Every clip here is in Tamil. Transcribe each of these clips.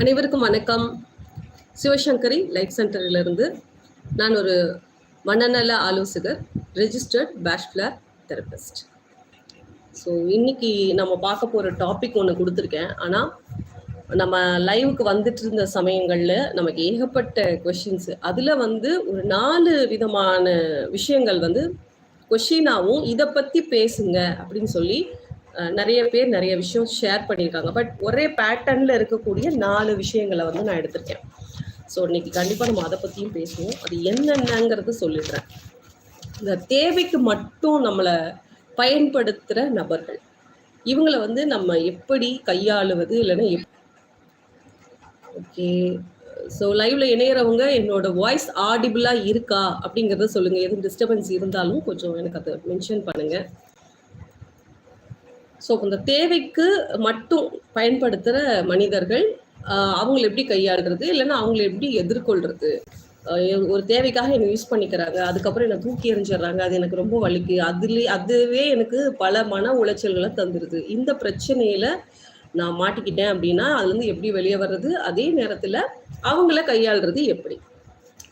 அனைவருக்கும் வணக்கம். சிவசங்கரி லைஃப் சென்டரிலிருந்து நான் ஒரு மனநல ஆலோசகர் ரெஜிஸ்டர்ட் பேச்சுலர் தெரபிஸ்ட். ஸோ இன்னைக்கு நம்ம பார்க்க போகிற டாபிக் ஒன்று கொடுத்துருக்கேன். ஆனால் நம்ம லைவுக்கு வந்துட்டு இருந்த சமயங்களில் நமக்கு ஏகப்பட்ட கொஷின்ஸ் அதில் வந்து ஒரு நாலு விதமான விஷயங்கள் வந்து கொஷினாகவும் இதை பற்றி பேசுங்க அப்படின்னு சொல்லி நிறைய பேர் நிறைய விஷயம் ஷேர் பண்ணியிருக்காங்க. பட் ஒரே பேட்டர்னில் இருக்கக்கூடிய நாலு விஷயங்களை வந்து நான் எடுத்திருக்கேன். ஸோ இன்னைக்கு கண்டிப்பாக நம்ம அதை பற்றியும் பேசுவோம். அது என்னென்னங்கிறது சொல்லிடுறேன். இந்த தேவைக்கு மட்டும் நம்மளை பயன்படுத்துகிற நபர்கள் இவங்களை வந்து நம்ம எப்படி கையாளுவது இல்லைன்னா எப் ஓகே ஸோ லைவ்ல இணையறவங்க என்னோட வாய்ஸ் ஆடிபிளா இருக்கா அப்படிங்கிறத சொல்லுங்க. எதுவும் டிஸ்டர்பன்ஸ் இருந்தாலும் கொஞ்சம் எனக்கு அதை மென்ஷன் பண்ணுங்க. ஸோ இந்த தேவைக்கு மட்டும் பயன்படுத்துகிற மனிதர்கள் அவங்களை எப்படி கையாளுறது? இல்லைன்னா அவங்களை எப்படி எதிர்கொள்றது? ஒரு தேவைக்காக என்னை யூஸ் பண்ணிக்கிறாங்க அதுக்கப்புறம் என்னை தூக்கி எறிஞ்சிடுறாங்க அது எனக்கு ரொம்ப வலிக்கு அதுலே அதுவே எனக்கு பல மன உளைச்சல்களை தந்துடுது இந்த பிரச்சனையில நான் மாட்டிக்கிட்டேன் அப்படின்னா அதுலேருந்து எப்படி வெளியே வர்றது? அதே நேரத்தில் அவங்கள கையாளுறது எப்படி?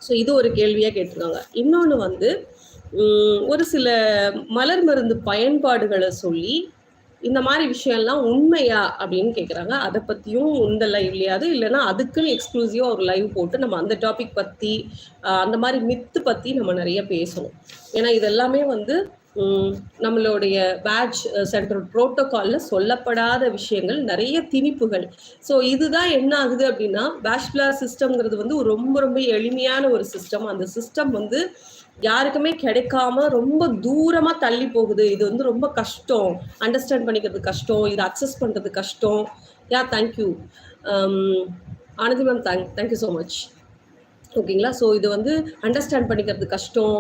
ஸோ இது ஒரு கேள்வியாக கேட்டிருக்காங்க. இன்னொன்று வந்து ஒரு சில மலர் மருந்து பயன்பாடுகளை சொல்லி இந்த மாதிரி விஷயம்லாம் உண்மையா அப்படின்னு கேட்குறாங்க அதை பற்றியும் இந்த லைவ்லையாவது இல்லைன்னா அதுக்குன்னு எக்ஸ்க்ளூசிவாக ஒரு லைவ் போட்டு நம்ம அந்த டாபிக் பற்றி அந்த மாதிரி மித்து பற்றி நம்ம நிறைய பேசணும். ஏன்னா இதெல்லாமே வந்து நம்மளுடைய பேட்ச் சென்ட்ரல் ப்ரோட்டோக்காலில் சொல்லப்படாத விஷயங்கள் நிறைய திணிப்புகள். ஸோ இதுதான் என்ன ஆகுது அப்படின்னா பேச்சுலர் சிஸ்டம்ங்கிறது வந்து ரொம்ப ரொம்ப எளிமையான ஒரு சிஸ்டம் அந்த சிஸ்டம் வந்து யாருக்குமே கிடைக்காம ரொம்ப தூரமா தள்ளி போகுது. இது வந்து ரொம்ப கஷ்டம். அண்டர்ஸ்டாண்ட் பண்ணிக்கிறது கஷ்டம். இதை அக்சஸ் பண்றது கஷ்டம். Yeah thank you um, Anandhi ma'am thank thank you so much ஓகேங்களா? ஸோ இது வந்து அண்டர்ஸ்டாண்ட் பண்ணிக்கிறது கஷ்டம்.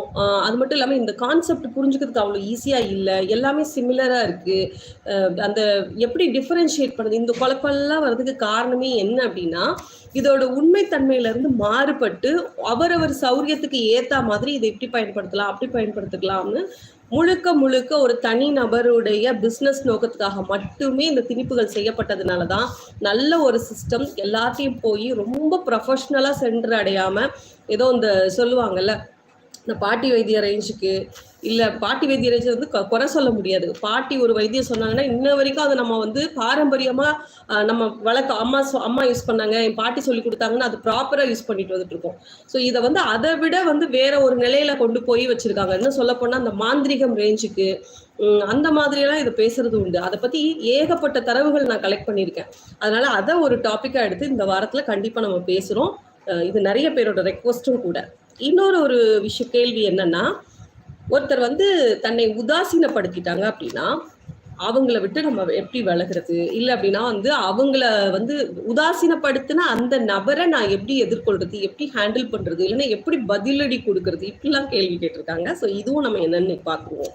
அது மட்டும் இல்லாமல் இந்த கான்செப்ட் புரிஞ்சுக்கிறதுக்கு அவ்வளோ ஈஸியாக இல்லை. எல்லாமே சிமிலராக இருக்குது அந்த எப்படி டிஃப்ரென்ஷியேட் பண்ணுறது இந்த குழப்பெல்லாம் வர்றதுக்கு காரணமே என்ன அப்படின்னா இதோட உண்மைத்தன்மையிலேருந்து மாறுபட்டு அவரவர் சௌரியத்துக்கு ஏற்ற மாதிரி இதை இப்படி பயன்படுத்தலாம் அப்படி பயன்படுத்திக்கலாம்னு முழுக்க முழுக்க ஒரு தனி நபருடைய பிஸ்னஸ் நோக்கத்துக்காக மட்டுமே இந்த திணிப்புகள் செய்யப்பட்டதுனால தான் நல்ல ஒரு சிஸ்டம் எல்லாத்தையும் போய் ரொம்ப ப்ரொஃபஷ்னலாக சென்று அடையாமல் ஏதோ இந்த சொல்லுவாங்கல்ல இந்த பாட்டி வைத்திய ரேஞ்சுக்கு இல்லை பாட்டி வைத்திய ரேஞ்சு வந்து குறை சொல்ல முடியாது. பாட்டி ஒரு வைத்தியம் சொன்னாங்கன்னா இன்ன வரைக்கும் அதை நம்ம வந்து பாரம்பரியமாக நம்ம வளர்க்க அம்மா சொ- அம்மா யூஸ் பண்ணாங்க என் பாட்டி சொல்லி கொடுத்தாங்கன்னா அது ப்ராப்பராக யூஸ் பண்ணிட்டு வந்துட்டு இருக்கோம் ஸோ இதை வந்து அதை விட வந்து வேற ஒரு நிலையில கொண்டு போய் வச்சிருக்காங்க. இன்னும் சொல்ல அந்த மாந்திரிகம் ரேஞ்சுக்கு அந்த மாதிரியெல்லாம் இதை பேசுறது உண்டு. அதை பத்தி ஏகப்பட்ட தரவுகள் நான் கலெக்ட் பண்ணியிருக்கேன். அதனால அதை ஒரு டாப்பிக்கா எடுத்து இந்த வாரத்துல கண்டிப்பா நம்ம பேசுறோம். இது நிறைய பேரோட ரெக்வஸ்டும் கூட. இன்னொரு ஒரு விஷய கேள்வி என்னன்னா ஒருத்தர் வந்து தன்னை உதாசீனப்படுத்திட்டாங்க அப்படின்னா அவங்கள விட்டு நம்ம எப்படி விலகிறது? இல்லை அப்படின்னா வந்து அவங்கள வந்து உதாசீனப்படுத்தின அந்த நபரை நான் எப்படி எதிர்கொள்றது? எப்படி ஹேண்டில் பண்றது? இல்லைன்னா எப்படி பதிலடி கொடுக்கறது? இப்படிலாம் கேள்வி கேட்டிருக்காங்க. ஸோ இதுவும் நம்ம என்னன்னு பார்க்குவோம்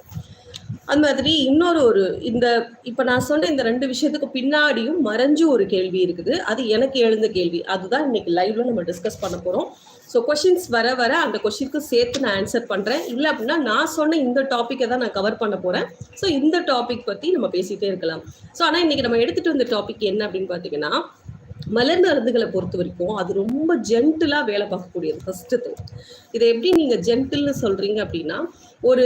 அது மாதிரி இன்னொரு ஒரு இந்த இப்போ நான் சொன்ன இந்த ரெண்டு விஷயத்துக்கு பின்னாடியும் மறைஞ்சு ஒரு கேள்வி இருக்குது. அது எனக்கு எழுந்த கேள்வி. அதுதான் இன்னைக்கு லைவ்ல நம்ம டிஸ்கஸ் பண்ண போறோம். ஸோ கொஷின்ஸ் வர வர அந்த கொஷினுக்கு சேர்த்து நான் ஆன்சர் பண்ணுறேன் இல்லை அப்படின்னா நான் சொன்ன இந்த டாப்பிக்கை தான் நான் கவர் பண்ண போகிறேன் ஸோ இந்த டாபிக் பற்றி நம்ம பேசிகிட்டே இருக்கலாம். ஸோ ஆனால் இன்னைக்கு நம்ம எடுத்துகிட்டு வந்த டாபிக் என்ன அப்படின்னு பார்த்தீங்கன்னா மலர் மருந்துகளை பொறுத்த வரைக்கும் அது ரொம்ப ஜென்டிலாக வேலை பார்க்கக்கூடியது ஃபஸ்ட்டு திங் இதை எப்படி நீங்கள் ஜென்டில்னு சொல்கிறீங்க அப்படின்னா ஒரு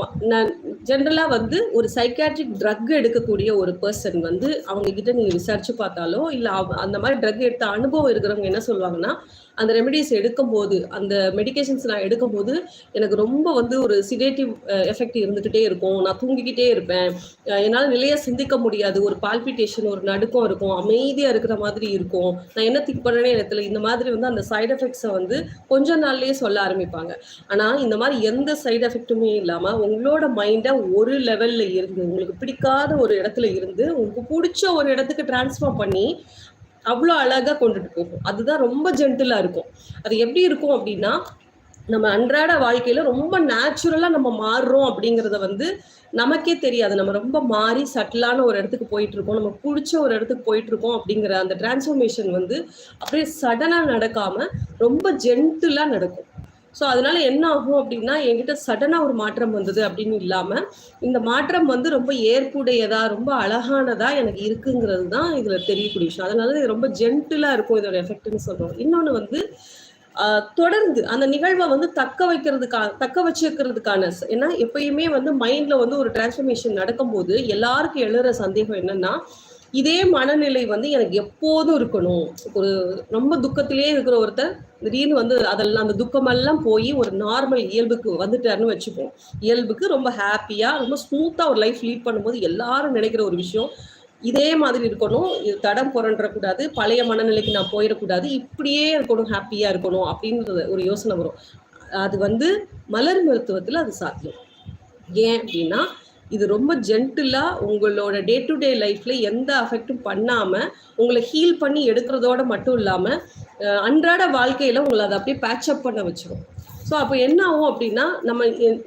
ம- நான் ஜென்ரலா வந்து ஒரு சைக்காட்ரிக் ட்ரக் எடுக்கக்கூடிய ஒரு பர்சன் வந்து அவங்க கிட்ட நீங்க விசாரிச்சு பார்த்தாலோ இல்ல அந்த மாதிரி ட்ரக் எடுத்த அனுபவம் இருக்கிறவங்க என்ன சொல்லுவாங்கன்னா அந்த ரெமெடிஸ் எடுக்கும்போது அந்த மெடிகேஷன்ஸ் நான் எடுக்கும்போது எனக்கு ரொம்ப வந்து ஒரு சிடேட்டிவ் எஃபெக்ட் இருந்துகிட்டே இருக்கும். நான் தூங்கிக்கிட்டே இருப்பேன். என்னால் என்னால நிலைய சிந்திக்க முடியாது. ஒரு பால்பிட்டேஷன் ஒரு நடுக்கம் இருக்கும். அமைதியா இருக்கிற மாதிரி இருக்கும். நான் என்ன திங்க் பண்ணனே இடத்துல இந்த மாதிரி வந்து அந்த சைடு எஃபெக்ட்ஸை வந்து கொஞ்ச நாள்லயே சொல்ல ஆரம்பிப்பாங்க. ஆனா இந்த மாதிரி எந்த சைடு எஃபெக்ட்டும் இல்லாம உங்களோட மைண்டை ஒரு லெவல்ல இருந்து உங்களுக்கு பிடிக்காத ஒரு இடத்துல இருந்து உங்களுக்கு பிடிச்ச ஒரு இடத்துக்கு டிரான்ஸ்ஃபார்ம் பண்ணி அவ்வளோ அழகா கொண்டுட்டு போகும். அதுதான் ரொம்ப ஜென்டிலா இருக்கும். அது எப்படி இருக்கும் அப்படின்னா நம்ம அன்றாட வாழ்க்கையில ரொம்ப நேச்சுரலா நம்ம மாறுறோம் அப்படிங்கிறத வந்து நமக்கே தெரியாது. நம்ம ரொம்ப மாறி சட்டிலான ஒரு இடத்துக்கு போயிட்டு இருக்கோம். நம்ம பிடிச்ச ஒரு இடத்துக்கு போயிட்டு இருக்கோம் அப்படிங்கிற அந்த டிரான்ஸ்ஃபர்மேஷன் வந்து அப்படியே சடனா நடக்காம ரொம்ப ஜென்டிலா நடக்கும். ஸோ அதனால என்ன ஆகும் அப்படின்னா என்கிட்ட சடனாக ஒரு மாற்றம் வந்தது அப்படின்னு இல்லாமல் இந்த மாற்றம் வந்து ரொம்ப ஏற்புடையதா ரொம்ப அழகானதா எனக்கு இருக்குங்கிறது தான் இதில் தெரியக்கூடிய விஷயம். அதனால இது ரொம்ப ஜென்டிலாக இருக்கும் இதோட எஃபெக்ட்னு சொல்கிறோம் இன்னொன்று வந்து தொடர்ந்து அந்த நிகழ்வை வந்து தக்க வைக்கிறதுக்கான தக்க வச்சுக்கிறதுக்கான ஏன்னா எப்பயுமே வந்து மைண்ட்ல வந்து ஒரு டிரான்ஸ்ஃபர்மேஷன் நடக்கும்போது எல்லாருக்கும் எழுற சந்தேகம் என்னன்னா இதே மனநிலை வந்து எனக்கு எப்போதும் இருக்கணும். ஒரு ரொம்ப துக்கத்திலேயே இருக்கிற ஒருத்தர் திடீர்னு வந்து அதெல்லாம் அந்த துக்கமெல்லாம் போய் ஒரு நார்மல் இயல்புக்கு வந்துட்டாருன்னு வச்சுப்போம். இயல்புக்கு ரொம்ப ஹாப்பியா ரொம்ப ஸ்மூத்தா ஒரு லைஃப் லீட் பண்ணும்போது எல்லாரும் நினைக்கிற ஒரு விஷயம் இதே மாதிரி இருக்கணும் இது தடம் புரண்டக்கூடாது பழைய மனநிலைக்கு நான் போயிடக்கூடாது இப்படியே இருக்கணும் ஹாப்பியா இருக்கணும் அப்படின்றது ஒரு யோசனை வரும். அது வந்து மலர் மருத்துவத்தில் அது சாத்தியம். ஏன் அப்படின்னா இது ரொம்ப ஜென்டிலாக உங்களோட டே டு டே லைஃப்பில் எந்த அஃபெக்டும் பண்ணாமல் உங்களை ஹீல் பண்ணி எடுக்கிறதோட மட்டும் இல்லாமல் அன்றாட வாழ்க்கையில் உங்களை அதை அப்படியே பேட்சப் பண்ண வச்சிடும் ஸோ அப்போ என்ன ஆகும் அப்படின்னா நம்ம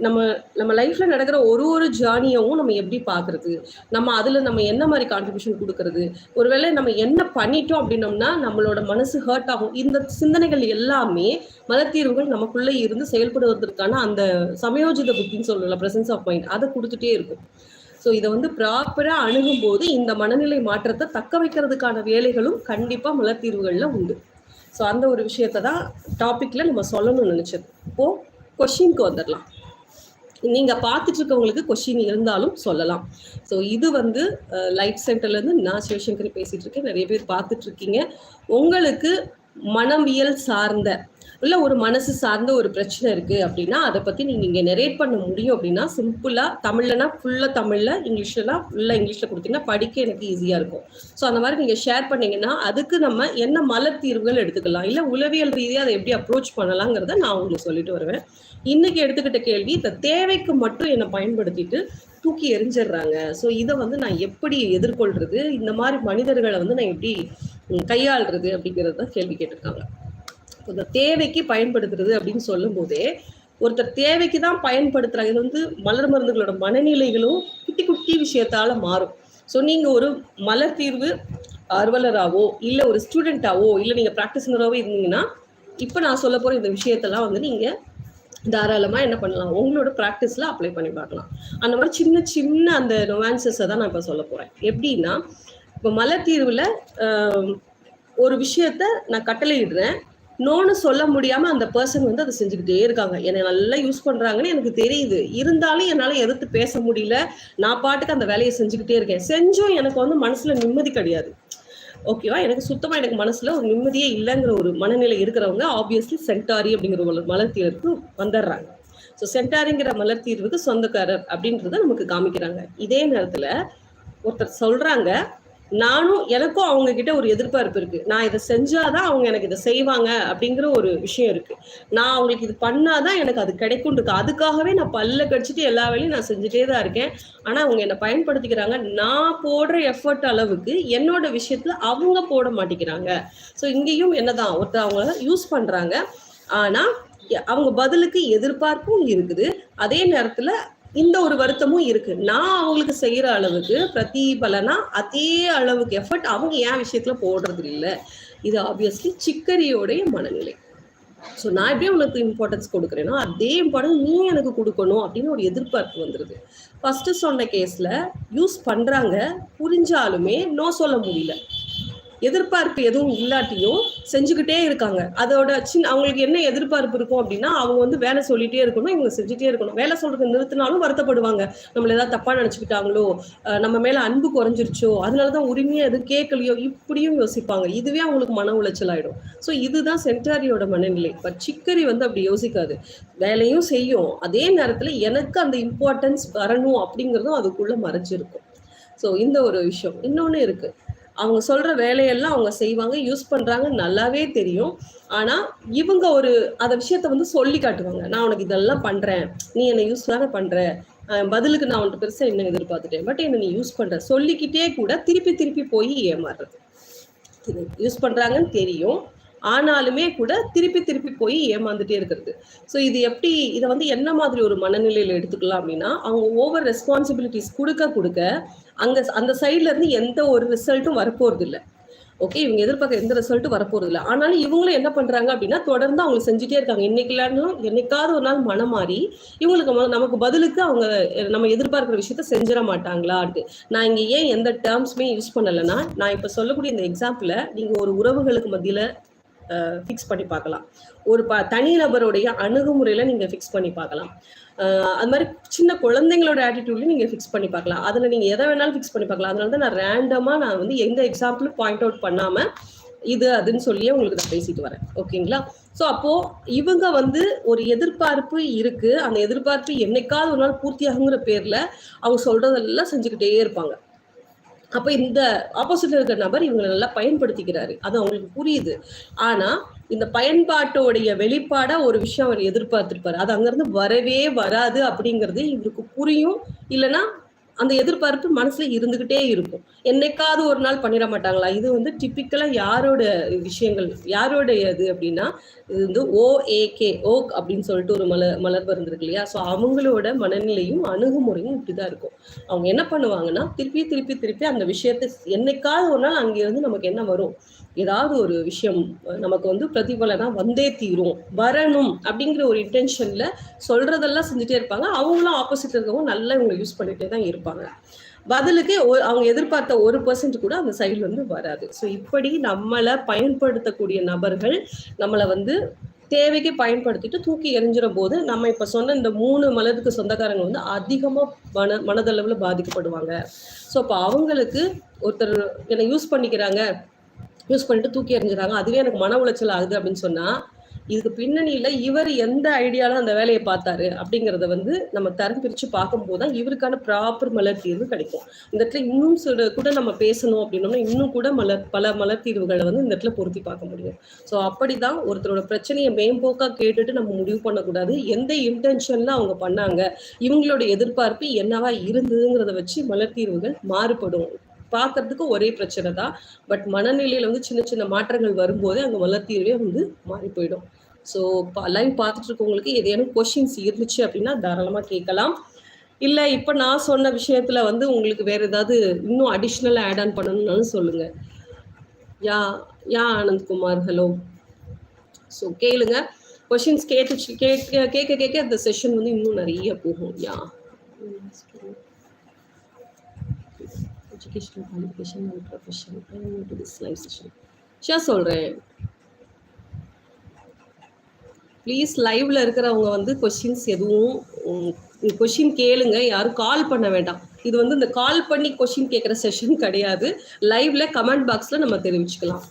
நம்ம நம்ம லைஃப்ல நடக்கிற ஒரு ஒரு ஜேர்னியவும் நம்ம எப்படி பார்க்கறது? நம்ம அதுல நம்ம என்ன மாதிரி கான்ட்ரிபியூஷன் கொடுக்கறது? ஒருவேளை நம்ம என்ன பண்ணிட்டோம் அப்படின்னோம்னா நம்மளோட மனசு ஹர்ட் ஆகும். இந்த சிந்தனைகள் எல்லாமே மலத்தீர்வுகள் நமக்குள்ளே இருந்து செயல்படுவதற்கான அந்த சமயோஜித புத்தின்னு சொல்லல பிரசன்ஸ் ஆஃப் மைண்ட் அதை கொடுத்துட்டே இருக்கும். ஸோ இதை வந்து ப்ராப்பராக அணுகும்போது இந்த மனநிலை மாற்றத்தை தக்க வைக்கிறதுக்கான வேலைகளும் கண்டிப்பாக மலத்தீர்வுகளில் உண்டு. ஸோ அந்த ஒரு விஷயத்தை தான் டாப்பிக்கில் நம்ம சொல்லணும்னு நினச்சது இப்போது கொஷினுக்கு வந்துடலாம். நீங்கள் பார்த்துட்டு இருக்கவங்களுக்கு கொஷின் இருந்தாலும் சொல்லலாம். ஸோ இது வந்து லைஃப் சென்டர்லேருந்து நான் சிவசங்கரி பேசிகிட்டு இருக்கேன் நிறைய பேர் பார்த்துட்ருக்கீங்க உங்களுக்கு மனவியல் சார்ந்த இல்லை ஒரு மனசு சார்ந்த ஒரு பிரச்சனை இருக்கு அப்படின்னா அதை பற்றி நீங்கள் இங்கே நெரேட் பண்ண முடியும் அப்படின்னா சிம்பிளாக தமிழ்லனா ஃபுல்லாக தமிழில் இங்கிலீஷ்லாம் ஃபுல்லாக இங்கிலீஷில் கொடுத்தீங்கன்னா படிக்க எனக்கு ஈஸியாக இருக்கும். ஸோ அந்த மாதிரி நீங்கள் ஷேர் பண்ணீங்கன்னா அதுக்கு நம்ம என்ன மலர் தீர்வுகள் எடுத்துக்கலாம் இல்லை உளவியல் ரீதியாக அதை எப்படி அப்ரோச் பண்ணலாங்கிறத நான் உங்களுக்கு சொல்லிட்டு வருவேன். இன்னைக்கு எடுத்துக்கிட்ட கேள்வி இந்த தேவைக்கு மட்டும் என்னை பயன்படுத்திட்டு தூக்கி எரிஞ்சிடுறாங்க ஸோ இதை வந்து நான் எப்படி எதிர்கொள்றது? இந்த மாதிரி மனிதர்களை வந்து நான் எப்படி கையாளுறது கையாள்றது அப்படிங்கிறது தான் கேள்வி கேட்டிருக்காங்க. இந்த தேவைக்கு பயன்படுத்துறது அப்படின்னு சொல்லும் போதே ஒருத்தர் தேவைக்கு தான் பயன்படுத்துறாங்க. இது வந்து மலர் மருந்துகளோட மனநிலைகளும் குட்டி குட்டி விஷயத்தால மாறும். ஸோ நீங்க ஒரு மலர் தீர்வு அலுவலராவோ இல்லை ஒரு ஸ்டூடெண்ட்டாவோ இல்லை நீங்க ப்ராக்டிஸ்னராகவோ இருந்தீங்கன்னா இப்போ நான் சொல்ல போற இந்த விஷயத்தெல்லாம் வந்து நீங்க தாராளமா என்ன பண்ணலாம்? உங்களோட ப்ராக்டிஸ்ல அப்ளை பண்ணி பார்க்கலாம். அந்த மாதிரி சின்ன சின்ன அந்த நொவான்சஸை தான் நான் இப்போ சொல்ல போறேன். எப்படின்னா இப்போ மலர் தீர்வில் ஒரு விஷயத்த நான் கட்டளையிடுறேன். நோன்னு சொல்ல முடியாம அந்த பர்சன் வந்து அதை செஞ்சுக்கிட்டே இருக்காங்க. என்னை நல்லா யூஸ் பண்றாங்கன்னு எனக்கு தெரியுது. இருந்தாலும் என்னால எதிர்த்து பேச முடியல. நான் பாட்டுக்கு அந்த வேலையை செஞ்சுக்கிட்டே இருக்கேன். செஞ்சும் எனக்கு வந்து மனசுல நிம்மதி கிடையாது. ஓகேவா எனக்கு சுத்தமா எனக்கு மனசுல ஒரு நிம்மதியே இல்லைங்கிற ஒரு மனநிலை இருக்கிறவங்க ஆப்வியஸ்லி சென்டாரி அப்படிங்கிற ஒரு மலர் தீர்வுக்கு வந்துடுறாங்க. ஸோ சென்டாரிங்கிற மலர் தீர்வுக்கு சொந்தக்காரர் அப்படின்றத நமக்கு காமிக்கிறாங்க. இதே நேரத்துல ஒருத்தர் சொல்றாங்க நானும் எனக்கும் அவங்க கிட்ட ஒரு எதிர்பார்ப்பு இருக்கு. நான் இதை செஞ்சாதான் அவங்க எனக்கு இதை செய்வாங்க அப்படிங்கிற ஒரு விஷயம் இருக்கு. நான் அவங்களுக்கு இது பண்ணாதான் எனக்கு அது கிடைக்கும் இருக்கு. அதுக்காகவே நான் பல்ல கடிச்சிட்டு எல்லா வேலையும் நான் செஞ்சுட்டே தான் இருக்கேன். ஆனா அவங்க என்னை பயன்படுத்திக்கிறாங்க. நான் போடுற எஃபர்ட் அளவுக்கு என்னோட விஷயத்துல அவங்க போட மாட்டேங்கிறாங்க. ஸோ இங்கேயும் என்னதான் ஒருத்தர் அவங்க யூஸ் பண்றாங்க. ஆனா அவங்க பதிலுக்கு எதிர்பார்ப்பும் இருக்குது. அதே நேரத்துல இந்த ஒரு வருத்தமும் இருக்கு. நான் அவங்களுக்கு செய்யற அளவுக்கு பிரதிபலனா அதே அளவுக்கு எஃபர்ட் அவங்க ஏன் விஷயத்துல போடுறது இல்லை. இது ஆப்வியஸ்லி சிக்கரியோடைய மனநிலை. ஸோ நான் எப்படி உனக்கு இம்பார்ட்டன்ஸ் கொடுக்குறேனோ அதே இம்பார்ட்டன்ஸ் நீ எனக்கு கொடுக்கணும் அப்படின்னு ஒரு எதிர்பார்ப்பு வந்துருது. ஃபர்ஸ்ட் சொன்ன கேஸ்ல யூஸ் பண்றாங்க புரிஞ்சாலுமே நோ சொல்ல முடியல. எதிர்பார்ப்பு எதுவும் இல்லாட்டியும் செஞ்சுக்கிட்டே இருக்காங்க. அதோட சின்ன அவங்களுக்கு என்ன எதிர்பார்ப்பு இருக்கும் அப்படின்னா அவங்க வந்து வேலை சொல்லிட்டே இருக்கணும் இவங்க செஞ்சுட்டே இருக்கணும். வேலை சொல்றது நிறுத்தினாலும் வருத்தப்படுவாங்க. நம்மள ஏதாவது தப்பா நினைச்சுக்கிட்டாங்களோ நம்ம மேல அன்பு குறைஞ்சிருச்சோ அதனாலதான் உரிமையா எதுவும் கேட்கலையோ இப்படியும் யோசிப்பாங்க. இதுவே அவங்களுக்கு மன உளைச்சல் ஆயிடும். ஸோ இதுதான் சென்டாரியோட மனநிலை. பட் சிக்கரி வந்து அப்படி யோசிக்காது. வேலையும் செய்யும். அதே நேரத்துல எனக்கு அந்த இம்பார்ட்டன்ஸ் வரணும் அப்படிங்கிறதும் அதுக்குள்ள மறைச்சிருக்கும் ஸோ இந்த ஒரு விஷயம். இன்னொன்று இருக்குது அவங்க சொல்ற வேலையெல்லாம் அவங்க செய்வாங்க யூஸ் பண்றாங்க நல்லாவே தெரியும். ஆனா இவங்க ஒரு அந்த விஷயத்த வந்து சொல்லி காட்டுவாங்க. நான் உனக்கு இதெல்லாம் பண்றேன். நீ என்னை யூஸ் தானே பண்ற. பதிலுக்கு நான் உன்ட்டு பெருசா என்ன எதிர்பார்த்துட்டேன். பட் என்ன நீ யூஸ் பண்ற? சொல்லிக்கிட்டே கூட திருப்பி திருப்பி போய் ஏமாறுறது. யூஸ் பண்றாங்கன்னு தெரியும். ஆனாலுமே கூட திருப்பி திருப்பி போய் ஏமாந்துட்டே இருக்கிறது. ஸோ இது எப்படி இதை வந்து என்ன மாதிரி ஒரு மனநிலையில் எடுத்துக்கலாம் அப்படின்னா அவங்க ஓவர் ரெஸ்பான்சிபிலிட்டிஸ் கொடுக்க கொடுக்க அங்கே அந்த சைட்ல இருந்து எந்த ஒரு ரிசல்ட்டும் வரப்போறது இல்லை ஓகே இவங்க எதிர்பார்க்க எந்த ரிசல்ட்டும் வரப்போறது இல்லை ஆனாலும் இவங்களும் என்ன பண்றாங்க அப்படின்னா தொடர்ந்து அவங்க செஞ்சுட்டே இருக்காங்க. இன்னைக்கு இல்லாட்டிலும் என்னைக்காவது ஒரு நாள் மனம் மாறி இவங்களுக்கு ம- நமக்கு பதிலுக்கு அவங்க நம்ம எதிர்பார்க்கிற விஷயத்த செஞ்சிட மாட்டாங்களான்ட்டு. நான் இங்க ஏன் எந்த டேர்ம்ஸுமே யூஸ் பண்ணலைன்னா நான் இப்ப சொல்லக்கூடிய இந்த எக்ஸாம்பிள நீங்க ஒரு உறவுகளுக்கு மத்தியில ஃபிக்ஸ் பண்ணி பார்க்கலாம். ஒரு ப தனிநபருடைய அணுகுமுறையில் நீங்கள் ஃபிக்ஸ் பண்ணி பார்க்கலாம். அது மாதிரி சின்ன குழந்தைங்களோட ஆட்டிடியூட்லையும் நீங்கள் ஃபிக்ஸ் பண்ணி பார்க்கலாம். அதில் நீங்கள் எதை வேணாலும் ஃபிக்ஸ் பண்ணி பார்க்கலாம். அதனால தான் நான் ரேண்டமாக நான் வந்து எந்த எக்ஸாம்பிளும் பாயிண்ட் அவுட் பண்ணாமல் இது அதுன்னு சொல்லியே உங்களுக்கு நான் பேசிட்டு வரேன். ஓகேங்களா? ஸோ அப்போ இவங்க வந்து ஒரு எதிர்பார்ப்பு இருக்கு. அந்த எதிர்பார்ப்பு என்னைக்காவது ஒரு நாள் பூர்த்தியாகுங்கிற பேர்ல அவங்க சொல்றதெல்லாம் செஞ்சுக்கிட்டே இருப்பாங்க. அப்ப இந்த ஆப்போசிட்ல இருக்கிற நபர் இவங்களை நல்லா பயன்படுத்திக்கிறாரு. அது அவங்களுக்கு புரியுது. ஆனா இந்த பயன்பாட்டோடைய வெளிப்பாடா ஒரு விஷயம் அவர் எதிர்பார்த்திருப்பாரு. அது அங்கிருந்து வரவே வராது அப்படிங்கிறது இவருக்கு புரியும். இல்லைன்னா அந்த எதிர்பார்ப்பு மனசுல இருந்துகிட்டே இருக்கும். என்னைக்காவது ஒரு நாள் பண்ணிட மாட்டாங்களா? இது வந்து டிப்பிக்கலா யாரோட விஷயங்கள்? யாரோடைய இது அப்படின்னா இது வந்து ஓஏகே ஓக் அப்படின்னு சொல்லிட்டு ஒரு மலர் மலர் இருந்திருக்கு இல்லையா? ஸோ அவங்களோட மனநிலையும் அணுகுமுறையும் இப்படிதான் இருக்கும். அவங்க என்ன பண்ணுவாங்கன்னா திருப்பி திருப்பி திருப்பி அந்த விஷயத்தை என்னைக்காவது ஒரு நாள் அங்கிருந்து நமக்கு என்ன வரும்? ஏதாவது ஒரு விஷயம் நமக்கு வந்து பிரதிபலனா வந்தே தீரும். வரணும் அப்படிங்கிற ஒரு இன்டென்ஷன்ல சொல்றதெல்லாம் செஞ்சுட்டே இருப்பாங்க. அவங்களும் ஆப்போசிட் இருக்கவங்க நல்லா இவங்க யூஸ் பண்ணிட்டே தான் இருப்பாங்க. பதிலுக்கு அவங்க எதிர்பார்த்த ஒரு பர்சன்ட் கூட அந்த சைடுல வந்து வராது. ஸோ இப்படி நம்மளை பயன்படுத்தக்கூடிய நபர்கள் நம்மளை வந்து தேவைக்கு பயன்படுத்திட்டு தூக்கி எறிஞ்சிற போது நம்ம இப்ப சொன்ன இந்த மூணு மலருக்கு சொந்தக்காரங்க வந்து அதிகமா மன மனதளவுல பாதிக்கப்படுவாங்க. ஸோ அப்போ அவங்களுக்கு ஒருத்தர் என்னை யூஸ் பண்ணிக்கிறாங்க. யூஸ் பண்ணிட்டு தூக்கி எறிஞ்சிடறாங்க. அதுவே எனக்கு மன உளைச்சல் ஆகுது அப்படின்னு சொன்னா இதுக்கு பின்னணியில இவர் எந்த ஐடியால அந்த வேலையை பார்த்தாரு அப்படிங்கறத வந்து நம்ம தரம் பிரிச்சு பார்க்கும்போது தான் இவருக்கான ப்ராப்பர் மலர் தீர்வு கிடைக்கும். இந்த இடத்துல இன்னும் சில கூட நம்ம பேசணும் அப்படின்னோம்னா இன்னும் கூட மலர் பல மலர் தீர்வுகளை வந்து இந்த இடத்துல பொருத்தி பார்க்க முடியும். ஸோ அப்படிதான் ஒருத்தரோட பிரச்சனையை மேம்போக்கா கேட்டுட்டு நம்ம முடிவு பண்ணக்கூடாது. எந்த இன்டென்ஷன்ல அவங்க பண்ணாங்க இவங்களோட எதிர்பார்ப்பு என்னவா இருந்ததுங்கிறத வச்சு மலர் தீர்வுகள் மாறுபடும். பார்க்கறதுக்கு ஒரே பிரச்சனை தான். பட் மனநிலையில வந்து சின்ன சின்ன மாற்றங்கள் வரும்போது அங்கே மலர் வந்து மாறி போயிடும். ஸோ லைவ் பார்த்துட்டு இருக்கவங்களுக்கு ஏதேனும் கொஷின்ஸ் இருந்துச்சு அப்படின்னா தாராளமாக கேட்கலாம். இல்லை இப்போ நான் சொன்ன விஷயத்தில் வந்து உங்களுக்கு வேறு ஏதாவது இன்னும் அடிஷ்னலாக ஆட் ஆன் பண்ணணும்னாலும் சொல்லுங்கள் yeah yeah Anandkumar hello so கேளுங்க. கொஷின்ஸ் கேட்டுச்சு கேட்க கேட்க கேட்க அந்த செஷன் வந்து இன்னும் நிறைய போகும். Yeah. Educational qualification and profession to this live session Shah சொல்கிறேன் ப்ளீஸ் லைவில் இருக்கிறவங்க வந்து கொஷின்ஸ் எதுவும் கொஷின் கேளுங்க. யாரும் கால் பண்ண வேண்டாம். இது வந்து இந்த கால் பண்ணி கொஷின் கேட்குற செஷன் கிடையாது. லைவ்ல கமெண்ட் பாக்ஸில் நம்ம தெரிவிச்சுக்கலாம்.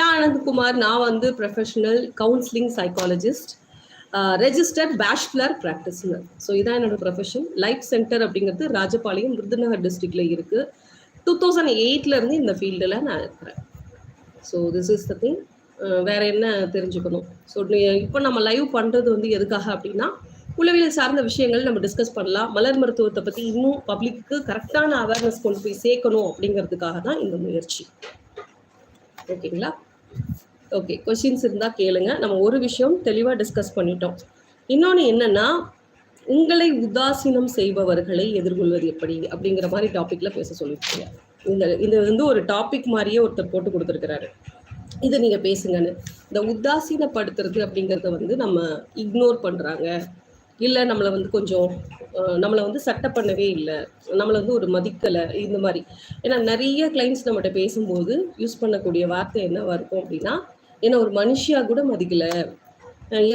ஏன் அனந்தகுமார் நான் வந்து professional counselling psychologist registered bachelor practitioner so இதான் என்னோட ப்ரொஃபஷன் லைஃப் சென்டர் அப்படிங்கிறது ராஜபாளையம் விருதுநகர் டிஸ்ட்ரிக்டில் இருக்குது டூ தௌசண்ட் எயிட்லேருந்து இந்த ஃபீல்டில் நான் இருக்கிறேன். So this is the thing வேற என்ன தெரிஞ்சுக்கணும்? ஸோ இப்போ நம்ம லைவ் பண்ணுறது வந்து எதுக்காக அப்படின்னா உளவியல் சார்ந்த விஷயங்கள் நம்ம டிஸ்கஸ் பண்ணலாம். மலர் மருத்துவத்தை பற்றி இன்னும் பப்ளிக்கு கரெக்டான அவேர்னஸ் கொண்டு போய் சேர்க்கணும் அப்படிங்கிறதுக்காக தான் இந்த முயற்சி. ஓகேங்களா? ஓகே கொஷின்ஸ் இருந்தால் கேளுங்க. நம்ம ஒரு விஷயம் தெளிவாக டிஸ்கஸ் பண்ணிட்டோம். இன்னொன்று என்னென்னா உங்களை உதாசீனம் செய்பவர்களை எதிர்கொள்வது எப்படி அப்படிங்கிற மாதிரி டாபிக்ல பேச சொல்லியிருக்கீங்க. இந்த இது வந்து ஒரு டாபிக் மாதிரியே ஒருத்தர் போட்டு கொடுத்துருக்கிறாரு. இதை நீங்க பேசுங்கன்னு. இந்த உதாசீனப்படுத்துறது அப்படிங்கிறத வந்து நம்ம இக்னோர் பண்றாங்க. இல்லை நம்மளை வந்து கொஞ்சம் நம்மளை வந்து சட்டை பண்ணவே இல்லை. நம்மளை வந்து ஒரு மதிக்கலை இந்த மாதிரி. ஏன்னா நிறைய கிளைண்ட்ஸ் நம்மகிட்ட பேசும்போது யூஸ் பண்ணக்கூடிய வார்த்தை என்னவா இருக்கும் அப்படின்னா என்ன ஒரு மனுஷியாக கூட மதிக்கலை.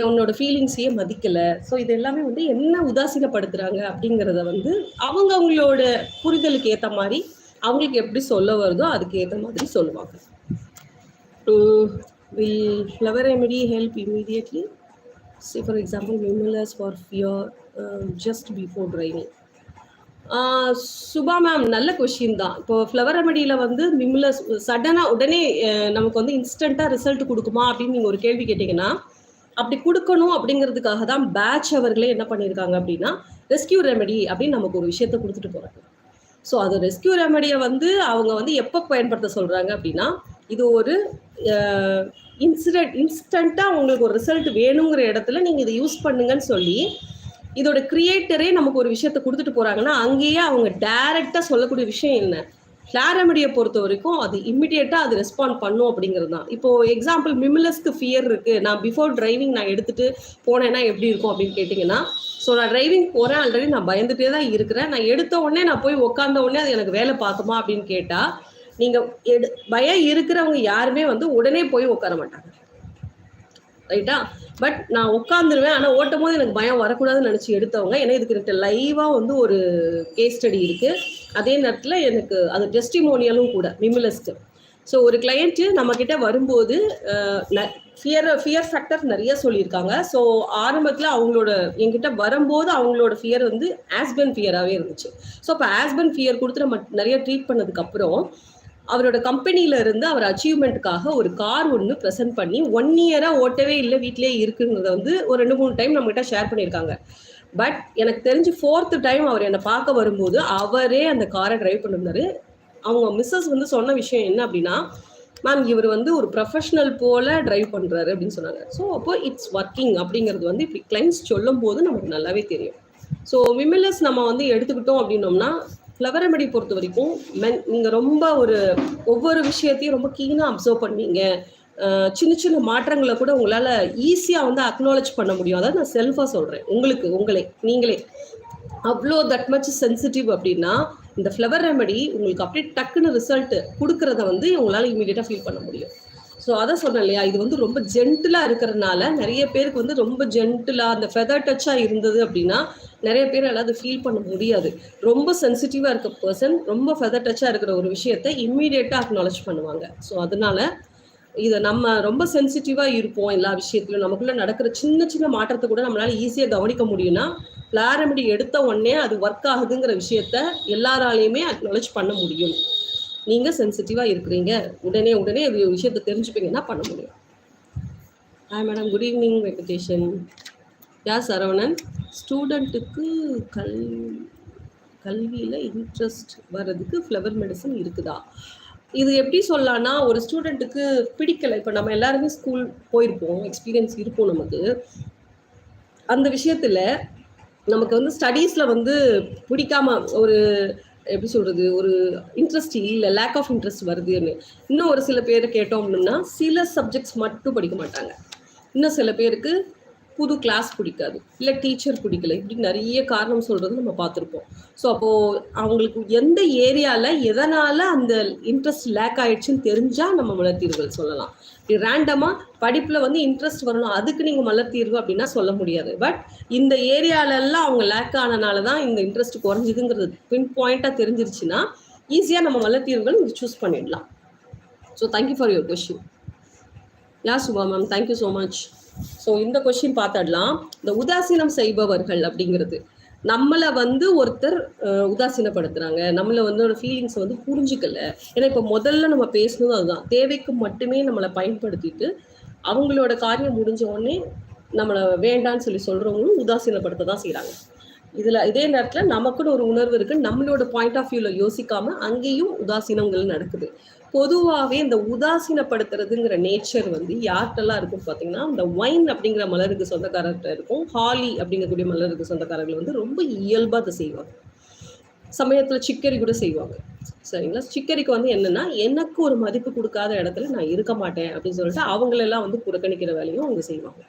உன்னோட ஃபீலிங்ஸையே மதிக்கல. ஸோ இது எல்லாமே வந்து என்ன உதாசீனப்படுத்துறாங்க அப்படிங்கிறத வந்து அவங்க அவங்களோட புரிதலுக்கு ஏற்ற மாதிரி அவங்களுக்கு எப்படி சொல்ல வருதோ அதுக்கு ஏற்ற மாதிரி சொல்லுவாங்க. Will flower remedy help immediately see for example mimulus for fear just before driving Subha ma'am நல்ல கொஷின் தான். இப்போ ஃப்ளவர் ரெமடியில் வந்து மிம்லஸ் சடனாக உடனே நமக்கு வந்து இன்ஸ்டண்ட்டாக ரிசல்ட் கொடுக்குமா அப்படின்னு நீங்கள் ஒரு கேள்வி கேட்டிங்கன்னா அப்படி கொடுக்கணும் அப்படிங்கிறதுக்காக தான் பேட்ச் அவர்களே என்ன பண்ணியிருக்காங்க அப்படின்னா ரெஸ்கியூ ரெமெடி அப்படின்னு நமக்கு ஒரு விஷயத்த கொடுத்துட்டு போகிறாங்க ஸோ அது ரெஸ்கியூ ரெமெடியை வந்து அவங்க வந்து எப்போ பயன்படுத்த சொல்கிறாங்க அப்படின்னா இது ஒரு இன்சிடென்ட் இன்ஸ்டண்ட்டாக உங்களுக்கு ஒரு ரிசல்ட் வேணுங்கிற இடத்துல நீங்கள் இதை யூஸ் பண்ணுங்கன்னு சொல்லி இதோட கிரியேட்டரே நமக்கு ஒரு விஷயத்த கொடுத்துட்டு போகிறாங்கன்னா அங்கேயே அவங்க டேரெக்டாக சொல்லக்கூடிய விஷயம் என்ன? கிளாரமடியை பொறுத்த வரைக்கும் அது இம்மிடியேட்டாக அது ரெஸ்பாண்ட் பண்ணும் அப்படிங்கிறது தான் இப்போ எக்ஸாம்பிள் மிமிலஸ்க்கு ஃபியர் இருக்கு. நான் பிஃபோர் டிரைவிங் நான் எடுத்துட்டு போனேன்னா எப்படி இருக்கும் அப்படின்னு கேட்டிங்கன்னா ஸோ நான் டிரைவிங் போகிறேன் ஆல்ரெடி நான் பயந்துட்டே தான் இருக்கிறேன். நான் எடுத்த உடனே நான் போய் உட்காந்த உடனே அது எனக்கு வேலை பார்க்குமா அப்படின்னு கேட்டால் நீங்கள் எடு பயம் இருக்கிறவங்க யாருமே வந்து உடனே போய் உட்கார மாட்டாங்க. ரைட்டா பட் நான் உட்காந்துருவேன் ஆனால் ஓட்டும் போது எனக்கு பயம் வரக்கூடாதுன்னு நினச்சி எடுத்தவங்க. ஏன்னா இதுக்கு லைவாக வந்து ஒரு கேஸ் ஸ்டடி இருக்குது அதே நேரத்தில் எனக்கு அது டெஸ்டிமோனியலும் கூட மிமிலஸ்க்கு ஸோ ஒரு கிளையண்ட்டு நம்மக்கிட்ட வரும்போது ஃபியர் ஃபியர் ஃபேக்டர் நிறைய சொல்லியிருக்காங்க. ஸோ ஆரம்பத்தில் அவங்களோட என்கிட்ட வரும்போது அவங்களோட ஃபியர் வந்து ஆஸ்பன் ஃபியராகவே இருந்துச்சு. ஸோ அப்போ ஆஸ்பன் ஃபியர் கொடுத்து நம்ம நிறைய ட்ரீட் பண்ணதுக்கப்புறம் அவரோட கம்பெனியில இருந்து அவர் அச்சீவ்மெண்ட்டுக்காக ஒரு கார் ஒன்று ப்ரெசென்ட் பண்ணி ஒன் இயராக ஓட்டவே இல்லை வீட்டிலே இருக்குங்கிறத வந்து ஒரு ரெண்டு மூணு டைம் நம்மகிட்ட ஷேர் பண்ணியிருக்காங்க. பட் எனக்கு தெரிஞ்சு ஃபோர்த்து டைம் அவர் என்னை பார்க்க வரும்போது அவரே அந்த காரை டிரைவ் பண்ணிருந்தாரு அவங்க மிஸ்ஸஸ் வந்து சொன்ன விஷயம் என்ன அப்படின்னா மேம் இவர் வந்து ஒரு ப்ரொஃபஷனல் போல டிரைவ் பண்ணுறாரு அப்படின்னு சொன்னாங்க. ஸோ அப்போ இட்ஸ் ஒர்க்கிங் அப்படிங்கிறது வந்து இப்படி கிளைண்ட்ஸ் சொல்லும் போது நமக்கு நல்லாவே தெரியும். ஸோ விமிலஸ் நம்ம வந்து எடுத்துக்கிட்டோம் அப்படின்னோம்னா ஃப்ளவர் பொறுத்த வரைக்கும் மென் நீங்கள் ரொம்ப ஒரு ஒவ்வொரு விஷயத்தையும் ரொம்ப கீனாக அப்சர்வ் பண்ணுவீங்க. சின்ன சின்ன மாற்றங்களை கூட உங்களால் ஈஸியாக வந்து அக்னாலேஜ் பண்ண முடியும். அதாவது நான் செல்ஃபாக சொல்கிறேன் உங்களுக்கு உங்களே நீங்களே. அவ்வளோ தட் மச் சென்சிட்டிவ் அப்படின்னா இந்த ஃப்ளவர் ரெமடி உங்களுக்கு அப்படியே டக்குன்னு ரிசல்ட் கொடுக்கறத வந்து உங்களால் இமீடியட்டாக ஃபீல் பண்ண முடியும். ஸோ அதை சொன்னேன் இல்லையா? இது வந்து ரொம்ப ஜென்டிலாக இருக்கிறதுனால நிறைய பேருக்கு வந்து ரொம்ப ஜென்டிலாக அந்த ஃபெதர் டச்சாக இருந்தது அப்படின்னா நிறைய பேரால் அது ஃபீல் பண்ண முடியாது. ரொம்ப சென்சிட்டிவாக இருக்க பர்சன் ரொம்ப ஃபெதர் டச்சாக இருக்கிற ஒரு விஷயத்தை இம்மீடியட்டாக அக்னாலேஜ் பண்ணுவாங்க. ஸோ அதனால இதை நம்ம ரொம்ப சென்சிட்டிவா இருப்போம் எல்லா விஷயத்திலும். நமக்குள்ள நடக்கிற சின்ன சின்ன மாற்றத்தை கூட நம்மளால ஈஸியாக கவனிக்க முடியும்னா பிளாரமிடி எடுத்த உடனே அது ஒர்க் ஆகுதுங்கிற விஷயத்த எல்லாராலையுமே அக்னாலேஜ் பண்ண முடியும். நீங்கள் சென்சிட்டிவா இருக்கிறீங்க. உடனே உடனே அது விஷயத்தை தெரிஞ்சுப்பீங்கன்னா பண்ண முடியும்? Hi madam good evening Venkatesan yeah Saravanan? ஸ்டூடெண்ட்டுக்கு கல் கல்வியில் இன்ட்ரெஸ்ட் வர்றதுக்கு ஃப்ளவர் மெடிசன் இருக்குதா? இது எப்படி சொல்லலாம்னா ஒரு ஸ்டூடெண்ட்டுக்கு பிடிக்கலை. இப்போ நம்ம எல்லாருமே ஸ்கூல் போயிருப்போம். எக்ஸ்பீரியன்ஸ் இருக்கும் நமக்கு. அந்த விஷயத்தில் நமக்கு வந்து ஸ்டடீஸில் வந்து பிடிக்காம ஒரு எப்படி சொல்கிறது ஒரு இன்ட்ரெஸ்ட் இல்லை லேக் ஆஃப் இன்ட்ரெஸ்ட் வருதுன்னு. இன்னும் ஒரு சில பேர் கேட்டோம் அப்படின்னா சில சப்ஜெக்ட்ஸ் மட்டும் படிக்க மாட்டாங்க. இன்னும் சில பேருக்கு புது கிளாஸ் பிடிக்காது. இல்லை டீச்சர் பிடிக்கல. இப்படி நிறைய காரணம் சொல்றது நம்ம பார்த்துருப்போம். ஸோ அப்போது அவங்களுக்கு எந்த ஏரியாவில் எதனால் அந்த இன்ட்ரெஸ்ட் லேக் ஆயிடுச்சுன்னு தெரிஞ்சால் நம்ம மலர்த்தீர்கள் சொல்லலாம். இப்படி ரேண்டமாக படிப்பில் வந்து இன்ட்ரெஸ்ட் வரணும். அதுக்கு நீங்கள் மலர்த்தீர்வு அப்படின்னா சொல்ல முடியாது. பட் இந்த ஏரியாலெல்லாம் அவங்க லேக் ஆனனால தான் இந்த இன்ட்ரெஸ்ட் குறைஞ்சிதுங்கிறது பின் பாயிண்ட்டாக தெரிஞ்சிருச்சுன்னா ஈஸியாக நம்ம மலத்தீர்வுகள் இங்கே சூஸ் பண்ணிடலாம். So thank you for your question yeah Subha ma'am thank you so much so இந்த கொஷின் பார்த்துடலாம். இந்த உதாசீனம் செய்பவர்கள் அப்படிங்கிறது நம்மளை வந்து ஒருத்தர் உதாசீனப்படுத்துறாங்க. நம்மளை வந்து ஒரு ஃபீலிங்ஸ் வந்து புரிஞ்சுக்கல. ஏன்னா இப்போ முதல்ல நம்ம பேசணும் அதுதான். தேவைக்கு மட்டுமே நம்மளை பயன்படுத்திட்டு அவங்களோட காரியம் முடிஞ்ச உடனே நம்மளை வேண்டான்னு சொல்லி சொல்கிறவங்களும் உதாசீனப்படுத்த தான் செய்கிறாங்க இதில் இதே நேரத்தில் நமக்குன்னு ஒரு உணர்வு இருக்குது நம்மளோட பாயிண்ட் ஆஃப் வியூவில் யோசிக்காமல் அங்கேயும் உதாசீனங்கள் நடக்குது. பொதுவாகவே இந்த உதாசீனப்படுத்துறதுங்கிற நேச்சர் வந்து யார்கிட்டலாம் இருக்கும் பார்த்தீங்கன்னா இந்த ஒயின் அப்படிங்கிற மலருக்கு சொந்தக்காரர்கிட்ட இருக்கும். ஹாலி அப்படிங்கக்கூடிய மலருக்கு சொந்தக்காரர்கள் வந்து ரொம்ப இயல்பாக அதை செய்வாங்க. சமயத்தில் சிக்கரி கூட செய்வாங்க. சரிங்களா? சிக்கரிக்கு வந்து என்னன்னா எனக்கு ஒரு மதிப்பு கொடுக்காத இடத்துல நான் இருக்க மாட்டேன் அப்படின்னு சொல்லிட்டு அவங்களெல்லாம் வந்து புறக்கணிக்கிற வேலையும் அவங்க செய்வாங்க.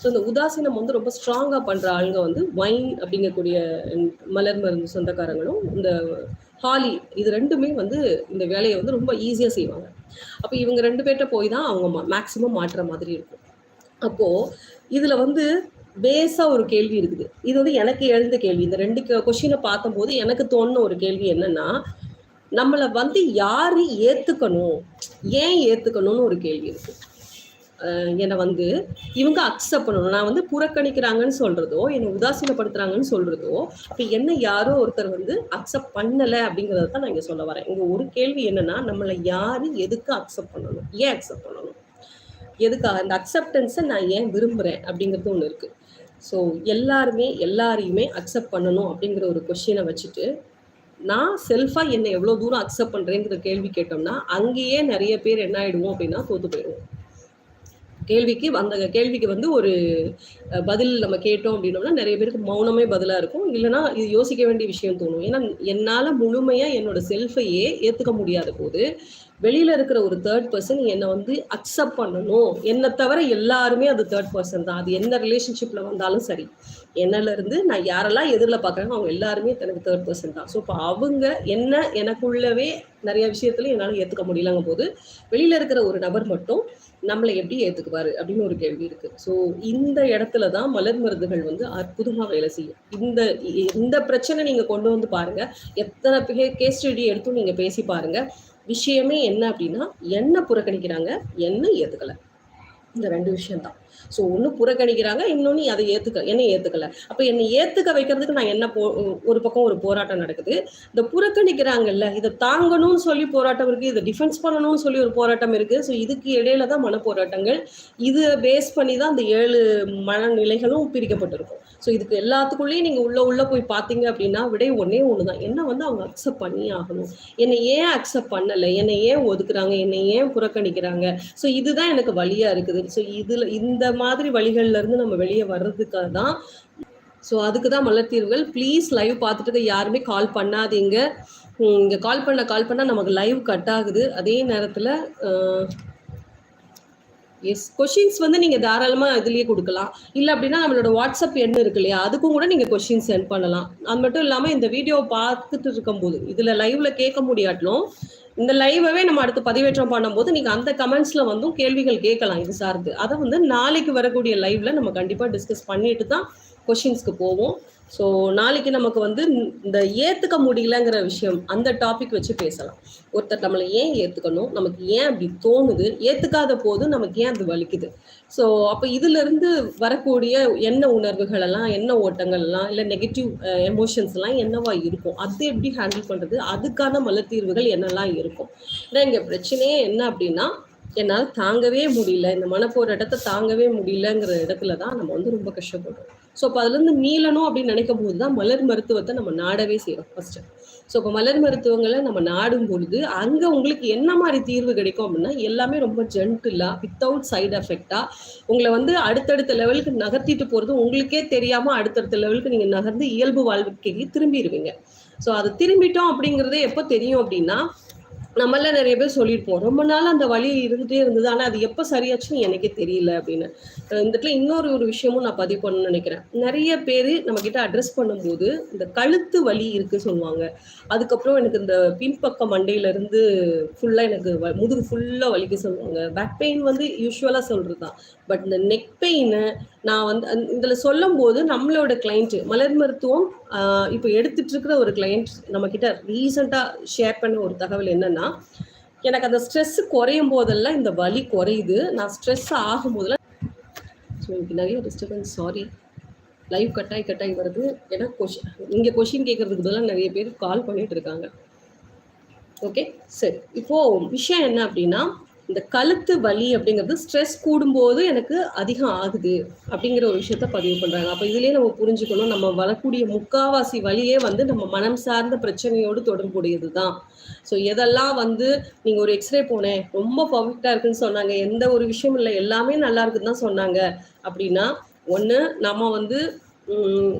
ஸோ இந்த உதாசீனம் வந்து ரொம்ப ஸ்ட்ராங்காக பண்ணுற ஆளுங்க வந்து வைன் அப்படிங்கக்கூடிய மலர் மருந்து சொந்தக்காரங்களும் இந்த ஹாலி இது ரெண்டுமே வந்து இந்த வேலையை வந்து ரொம்ப ஈஸியாக செய்வாங்க. அப்போ இவங்க ரெண்டு பேர்கிட்ட போய் தான் அவங்க மேக்ஸிமம் மாட்டுற மாதிரி இருக்கும். அப்போது இதில் வந்து பேஸாக ஒரு கேள்வி இருக்குது. இது வந்து எனக்கு எழுந்த கேள்வி. இந்த ரெண்டு கொஷினை பார்த்தம்போது எனக்கு தோணுன ஒரு கேள்வி என்னன்னா நம்மளை வந்து யார் ஏற்றுக்கணும் ஏன் ஏற்றுக்கணும்னு ஒரு கேள்வி இருக்குது என்னை வந்து இவங்க அக்செப்ட் பண்ணணும். நான் வந்து புறக்கணிக்கிறாங்கன்னு சொல்றதோ என்னை உதாசீனப்படுத்துறாங்கன்னு சொல்றதோ அப்ப என்ன யாரோ ஒருத்தர் வந்து அக்செப்ட் பண்ணல அப்படிங்கறத தான் நான் இங்க சொல்ல வரேன். இங்க ஒரு கேள்வி என்னன்னா நம்மளை யாரு எதுக்கு அக்செப்ட் பண்ணணும்? ஏன் அக்செப்ட் பண்ணணும்? எதுக்காக அந்த அக்செப்டன்ஸை நான் ஏன் விரும்புறேன்? அப்படிங்கிறது ஒன்று இருக்கு. ஸோ எல்லாருமே எல்லாரையுமே அக்செப்ட் பண்ணணும் அப்படிங்கிற ஒரு கொஷினை வச்சுட்டு நான் செல்ஃபாக என்னை எவ்வளோ தூரம் அக்செப்ட் பண்ணுறேங்கிற கேள்வி கேட்டோம்னா அங்கேயே நிறைய பேர் என்ன ஆகிடுவோம் அப்படின்னா தோத்து போயிடுவோம். கேள்விக்கு அந்த கேள்விக்கு வந்து ஒரு பதில் நம்ம கேட்டோம் அப்படின்னோம்னா நிறைய பேருக்கு மௌனமே பதிலாக இருக்கும். இல்லைன்னா இது யோசிக்க வேண்டிய விஷயம் தோணும். ஏன்னா என்னால் முழுமையாக என்னோட செல்ஃபையே ஏற்றுக்க முடியாத போது வெளியில இருக்கிற ஒரு தேர்ட் பர்சன் என்னை வந்து அக்செப்ட் பண்ணணும். என்னை தவிர எல்லாருமே அது தேர்ட் பர்சன் தான். அது என்ன ரிலேஷன்ஷிப்ல வந்தாலும் சரி. என்னல இருந்து நான் யாரெல்லாம் எதிரில் பார்க்குறாங்க அவங்க எல்லாருமே எனக்கு தேர்ட் பர்சன் தான். ஸோ இப்போ அவங்க என்ன எனக்குள்ளவே நிறைய விஷயத்துல என்னால் ஏற்றுக்க முடியலங்க போது வெளியில இருக்கிற ஒரு நபர் மட்டும் நம்மளை எப்படி ஏற்றுக்குவாரு அப்படின்னு ஒரு கேள்வி இருக்கு. ஸோ இந்த இடத்துல தான் மலர் மருந்துகள் வந்து அற்புதமாக வேலை செய்யும். இந்த இந்த பிரச்சனை நீங்க கொண்டு வந்து பாருங்க. எத்தனை பேர் கேஸ் ஸ்டடி எடுத்தும் நீங்க பேசி பாருங்க. விஷயமே என்ன அப்படின்னா என்ன புறக்கணிக்கிறாங்க என்ன ஏத்துக்கல இந்த ரெண்டு விஷயம்தான். ஸோ ஒன்று புறக்கணிக்கிறாங்க இன்னொன்று அதை ஏற்றுக்க என்ன ஏற்றுக்கல அப்போ என்னை ஏற்றுக்க வைக்கிறதுக்கு நான் என்ன போ ஒரு பக்கம் ஒரு போராட்டம் நடக்குது. இந்த புறக்கணிக்கிறாங்கல்ல இதை தாங்கணும்னு சொல்லி போராட்டம் இருக்குது இதை டிஃபென்ஸ் பண்ணணும்னு சொல்லி ஒரு போராட்டம் இருக்குது ஸோ இதுக்கு இடையில தான் மன போராட்டங்கள். இது பேஸ் பண்ணி தான் அந்த ஏழு மனநிலைகளும் பிரிக்கப்பட்டிருக்கும். ஸோ இதுக்கு எல்லாத்துக்குள்ளேயும் நீங்கள் உள்ள உள்ள போய் பார்த்தீங்க அப்படின்னா விடை ஒன்றே ஒன்று தான். என்ன வந்து அவங்க அக்செப்ட் பண்ணி ஆகணும். என்னை ஏன் அக்செப்ட் பண்ணலை? என்னை ஏன் ஒதுக்குறாங்க? என்னை ஏன் புறக்கணிக்கிறாங்க? ஸோ இதுதான் எனக்கு வழியாக இருக்குது. ஸோ இதில் இந்த இந்த மாதிரி வழிகள்ல இருந்து நம்ம வெளியே வர்றதுக்காக தான். ஸோ அதுக்கு தான் மலர் தீர்வுகள் ப்ளீஸ் லைவ் பார்த்துட்டு யாருமே கால் பண்ணாதீங்க. இங்கே கால் பண்ண கால் பண்ணால் நமக்கு லைவ் கட் ஆகுது. அதே நேரத்தில் எஸ் கொஷின்ஸ் வந்து நீங்கள் தாராளமாக இதுலேயே கொடுக்கலாம். இல்லை அப்படின்னா நம்மளோட வாட்ஸ்அப் எண் இருக்கு இல்லையா? அதுக்கும் கூட நீங்கள் கொஷின் சென்ட் பண்ணலாம். அது மட்டும் இல்லாமல் இந்த வீடியோ பார்த்துட்டு இருக்கும்போது இதில் லைவில் கேட்க முடியாட்டிலும் இந்த லைவவே நம்ம அடுத்து பதிவேற்றம் பண்ணும்போது நீங்கள் அந்த கமெண்ட்ஸில் வந்தும் கேள்விகள் கேட்கலாம் இது சார்ந்து. அதை வந்து நாளைக்கு வரக்கூடிய லைவ்ல நம்ம கண்டிப்பாக டிஸ்கஸ் பண்ணிட்டு தான் கொஷின்ஸ்க்கு போவோம். ஸோ நாளைக்கு நமக்கு வந்து இந்த ஏற்றுக்க முடியலங்கிற விஷயம் அந்த டாபிக் வச்சு பேசலாம். ஒருத்தர் நம்மளை ஏன் ஏற்றுக்கணும் நமக்கு ஏன் அப்படி தோணுது? ஏற்றுக்காத போது நமக்கு ஏன் அது வலிக்குது? ஸோ அப்போ இதிலிருந்து வரக்கூடிய என்ன உணர்வுகள் எல்லாம் என்ன ஓட்டங்கள் எல்லாம் இல்லை நெகட்டிவ் எமோஷன்ஸ்லாம் என்னவா இருக்கும்? அது எப்படி ஹேண்டில் பண்ணுறது அதுக்கான மலத்தீர்வுகள் என்னெல்லாம் இருக்கும்? ஏன்னா இங்கே பிரச்சனையே என்ன அப்படின்னா என்னால் தாங்கவே முடியல. இந்த மனப்போர் இடத்த தாங்கவே முடியலங்கிற இடத்துல தான் நம்ம வந்து ரொம்ப கஷ்டப்படுறோம். ஸோ அப்போ அதுலேருந்து மீளணும் அப்படின்னு நினைக்கும் போது தான் மலர் மருத்துவத்தை நம்ம நாடவே செய்கிறோம் ஃபர்ஸ்ட் ஸோ இப்போ மலர் மருத்துவங்களை நம்ம நாடும் பொழுது அங்கே உங்களுக்கு என்ன மாதிரி தீர்வு கிடைக்கும் அப்படின்னா எல்லாமே ரொம்ப ஜென்டிலாக வித்தவுட் சைடு எஃபெக்டாக உங்களை வந்து அடுத்தடுத்த லெவலுக்கு நகர்த்திட்டு போகிறது உங்களுக்கே தெரியாமல் அடுத்தடுத்த லெவலுக்கு நீங்கள் நகர்ந்து இயல்பு வாழ்க்கைக்கு திரும்பிடுவீங்க ஸோ அது திரும்பிட்டோம் அப்படிங்கிறதே எப்போ தெரியும் அப்படின்னா நம்மள நிறைய பேர் சொல்லியிருப்போம். ரொம்ப நாள் அந்த வலி இருந்துட்டே இருந்தது. ஆனால் அது எப்போ சரியாச்சுன்னு எனக்கே தெரியல அப்படின்னு. அஹ் இந்த இடத்துல இன்னொரு ஒரு விஷயமும் நான் பதிவு பண்ணணும்னு நினைக்கிறேன். நிறைய பேர் நம்மக்கிட்ட அட்ரஸ் பண்ணும்போது இந்த கழுத்து வலி இருக்குது சொல்லுவாங்க. அதுக்கப்புறம் எனக்கு இந்த பின்பக்க மண்டையிலேருந்து ஃபுல்லாக எனக்கு வ- முதுகு ஃபுல்லாக வலிக்க சொல்லுவாங்க. பேக் பெயின் வந்து யூஸ்வலாக சொல்கிறது தான் பட் இந்த நெக் பெயினை நான் வந்து அந்த- இதுல சொல்லும் போது நம்மளோட கிளைண்ட்டு மலர் மருத்துவம் இப்போ எடுத்துட்டு இருக்கிற ஒரு கிளைண்ட் நம்மக்கிட்ட கிட்ட ஷேர் பண்ண ஒரு தகவல் என்னன்னா எனக்கு அந்த ஸ்ட்ரெஸ் குறையும் போதெல்லாம் இந்த வலி குறையுது. நான் ஸ்ட்ரெஸ் ஆகும் போதெல்லாம் ஸோ எனக்கு நிறைய டிஸ்டர்பன்ஸ் சாரி லைவ் கட்டாய் கட்டாய் வருது. ஏன்னா கொஷின் இங்கே கொஷின் கேட்கறதுக்கு பதிலாக நிறைய பேர் கால் பண்ணிட்டு இருக்காங்க. ஓகே சரி. இப்போது விஷயம் என்ன அப்படின்னா இந்த கழுத்து வலி அப்படிங்கிறது ஸ்ட்ரெஸ் கூடும்போது எனக்கு அதிகம் ஆகுது அப்படிங்கிற ஒரு விஷயத்த பதிவு பண்ணுறாங்க அப்போ இதுலேயே நம்ம புரிஞ்சுக்கணும் நம்ம வரக்கூடிய முக்காவாசி வலியே வந்து நம்ம மனம் சார்ந்த பிரச்சனையோடு தொடர்புடையது தான் ஸோ எதெல்லாம் வந்து நீங்கள் ஒரு எக்ஸ்ரே போனேன் ரொம்ப பர்ஃபெக்டாக இருக்குன்னு சொன்னாங்க எந்த ஒரு விஷயம் இல்லை எல்லாமே நல்லா இருக்குன்னு தான் சொன்னாங்க. அப்படின்னா ஒன்று நம்ம வந்து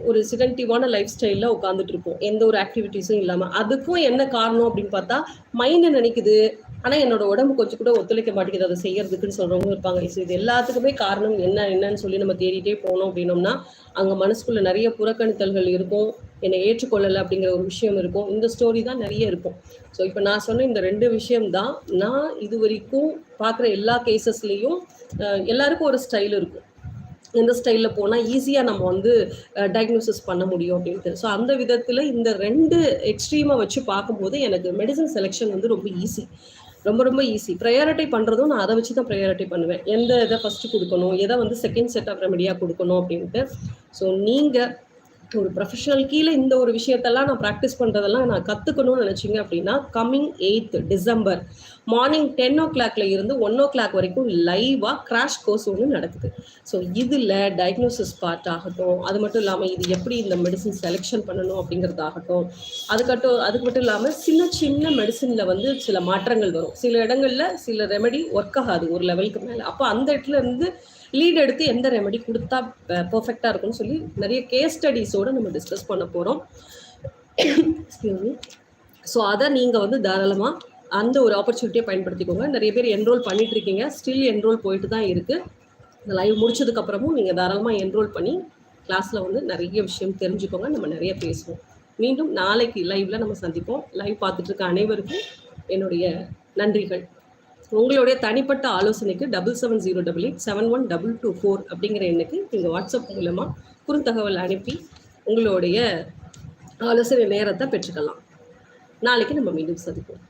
ஒரு சிடென்டிவான லைஃப் ஸ்டைலில் உட்காந்துட்டு இருப்போம். எந்த ஒரு ஆக்டிவிட்டீஸும் இல்லாமல் அதுக்கும் என்ன காரணம் அப்படின்னு பார்த்தா மைண்டு நினைக்குது. ஆனால் என்னோட உடம்பு கொஞ்சம் கூட ஒத்துழைக்க மாட்டேங்குது. அதை செய்யறதுக்குன்னு சொல்றவங்க இருப்பாங்க. ஸோ இது எல்லாத்துக்குமே காரணம் என்ன என்னன்னு சொல்லி நம்ம தேடிட்டே போனோம் அப்படின்னோம்னா அங்கே மனசுக்குள்ள நிறைய புறக்கணித்தல்கள் இருக்கும். என்னை ஏற்றுக்கொள்ளலை அப்படிங்கிற ஒரு விஷயம் இருக்கும். இந்த ஸ்டோரி தான் நிறைய இருக்கும். ஸோ இப்போ நான் சொன்ன இந்த ரெண்டு விஷயம் தான் நான் இது வரைக்கும் பார்க்குற எல்லா கேசஸ்லேயும் எல்லாருக்கும் ஒரு ஸ்டைல் இருக்கும் எந்த ஸ்டைலில் போனால் ஈஸியாக நம்ம வந்து டயக்னோசிஸ் பண்ண முடியும் அப்படின்ட்டு. ஸோ அந்த விதத்தில் இந்த ரெண்டு எக்ஸ்ட்ரீமாக வச்சு பார்க்கும்போது எனக்கு மெடிசன் செலெக்ஷன் வந்து ரொம்ப ஈஸி ரொம்ப ரொம்ப ஈஸி ப்ரையாரிட்டி பண்ணுறதும் நான் அதை வச்சு தான் ப்ரையாரிட்டி பண்ணுவேன். எந்த இதை ஃபஸ்ட்டு கொடுக்கணும் எதை வந்து செகண்ட் செட் ஆஃப் ரெமடியாக கொடுக்கணும் அப்படின்ட்டு. ஸோ நீங்கள் ஒரு ப்ரொஃபஷனல் கீழே இந்த ஒரு விஷயத்தெல்லாம் நான் ப்ராக்டிஸ் பண்ணுறதெல்லாம் நான் கற்றுக்கணும்னு நினச்சிங்க அப்படின்னா coming eighth December morning ten ஓ கிளாக்ல இருந்து ஒன் ஓ கிளாக் வரைக்கும் லைவாக கிராஷ் கோர்ஸ் ஒன்று நடக்குது. ஸோ இதில் டயக்னோசிஸ் பார்ட் ஆகட்டும் அது மட்டும் இல்லாமல் இது எப்படி இந்த மெடிசின் செலெக்ஷன் பண்ணணும் அப்படிங்கிறதாகட்டும் அதுக்கட்டும் அதுக்கு மட்டும் இல்லாமல் சின்ன சின்ன மெடிசனில் வந்து சில மாற்றங்கள் வரும். சில இடங்களில் சில ரெமெடி ஒர்க் ஆகாது ஒரு லெவலுக்கு மேலே. அப்போ அந்த இடத்துல இருந்து லீட் எடுத்து எந்த ரெமெடி கொடுத்தா பர்ஃபெக்டாக இருக்கும்னு சொல்லி நிறைய கேஸ் ஸ்டடீஸோடு நம்ம டிஸ்கஸ் பண்ண போகிறோம் ஸோ அதை நீங்கள் வந்து தாராளமாக அந்த ஒரு ஆப்பர்ச்சுனிட்டியை பயன்படுத்திக்கோங்க. நிறைய பேர் என்ரோல் பண்ணிட்டு இருக்கீங்க ஸ்டில் என்ரோல் போயிட்டு தான் இருக்குது இந்த லைவ் முடிச்சதுக்கப்புறமும் நீங்கள் தாராளமாக என்ரோல் பண்ணி கிளாஸில் வந்து நிறைய விஷயம் தெரிஞ்சுக்கோங்க. நம்ம நிறைய பேசுவோம். மீண்டும் நாளைக்கு லைவில் நம்ம சந்திப்போம். லைவ் பார்த்துட்டு இருக்க அனைவருக்கும் என்னுடைய நன்றிகள். உங்களுடைய தனிப்பட்ட ஆலோசனைக்கு double seven zero double eight seven one double two four அப்படிங்கிற எண்ணுக்கு நீங்கள் வாட்ஸ்அப் மூலமாக குறுந்தகவல் அனுப்பி உங்களுடைய ஆலோசனை நேரத்தை பெற்றுக்கலாம். நாளைக்கு நம்ம மீண்டும் சந்திப்போம்.